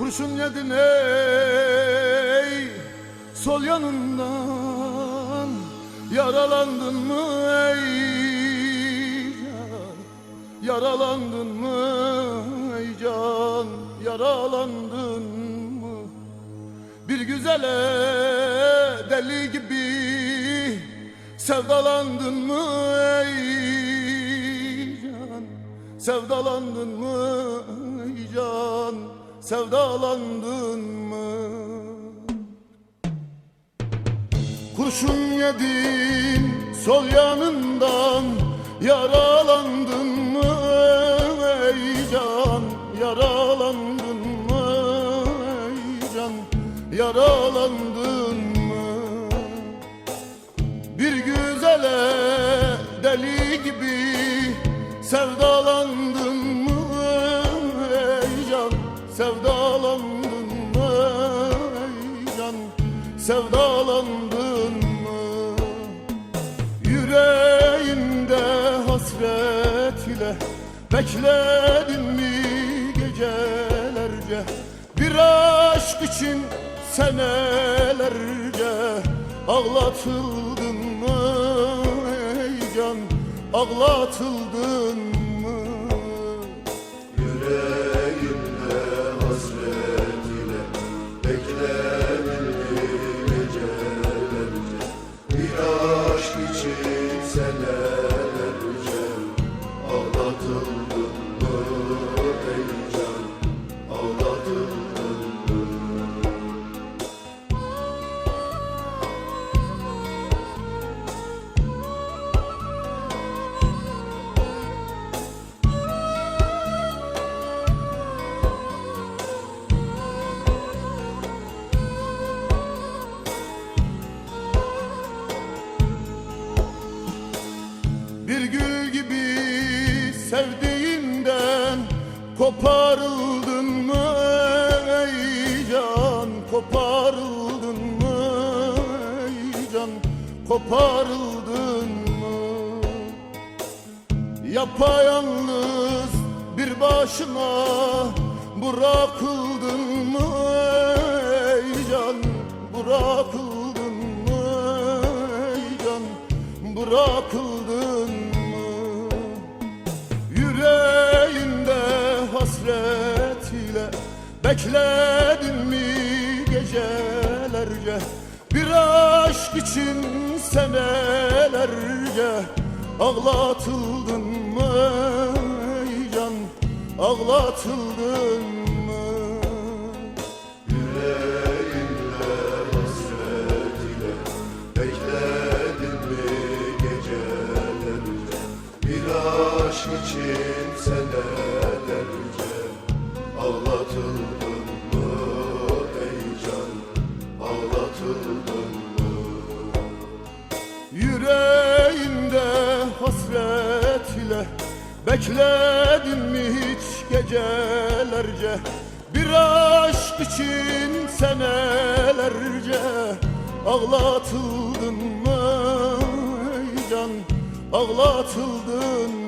Kurşun yedin ey Sol yanından Yaralandın mı? Ey Yaralandın mı? Ey can Yaralandın mı? Bir güzele deli gibi Sevdalandın mı? Ey can Sevdalandın mı? Ey can Sevdalandın mı? Kurşun yedin sol yanından Yaralandın mı? Ey can Yaralandın mı? Ey can Yaralandın mı? Bir güzele deli gibi Sevdalandın Sevdalandın mı? Yüreğimde hasret ile Bekledin mi gecelerce? Bir aşk için senelerce Ağlatıldın mı? Ey can Ağlatıldın mı sevdiğinden Koparıldın mı ey can? Koparıldın mı ey can? Koparıldın mı? Yapayalnız bir başına Bırakıldın mı ey can? Bırakıldın mı ey can? Bırakıldın mı Bekledin mi gecelerce? Bir aşk için senelerce Ağlatıldın mı can? Ağlatıldın mı? Yüreğimde hasret ile Bekledim mi gecelerce? Bir aşk için senelerce hasret ile Bekledin mi hiç gecelerce. Bir aşk için senelerce Ağlatıldın mı can? Ağlatıldın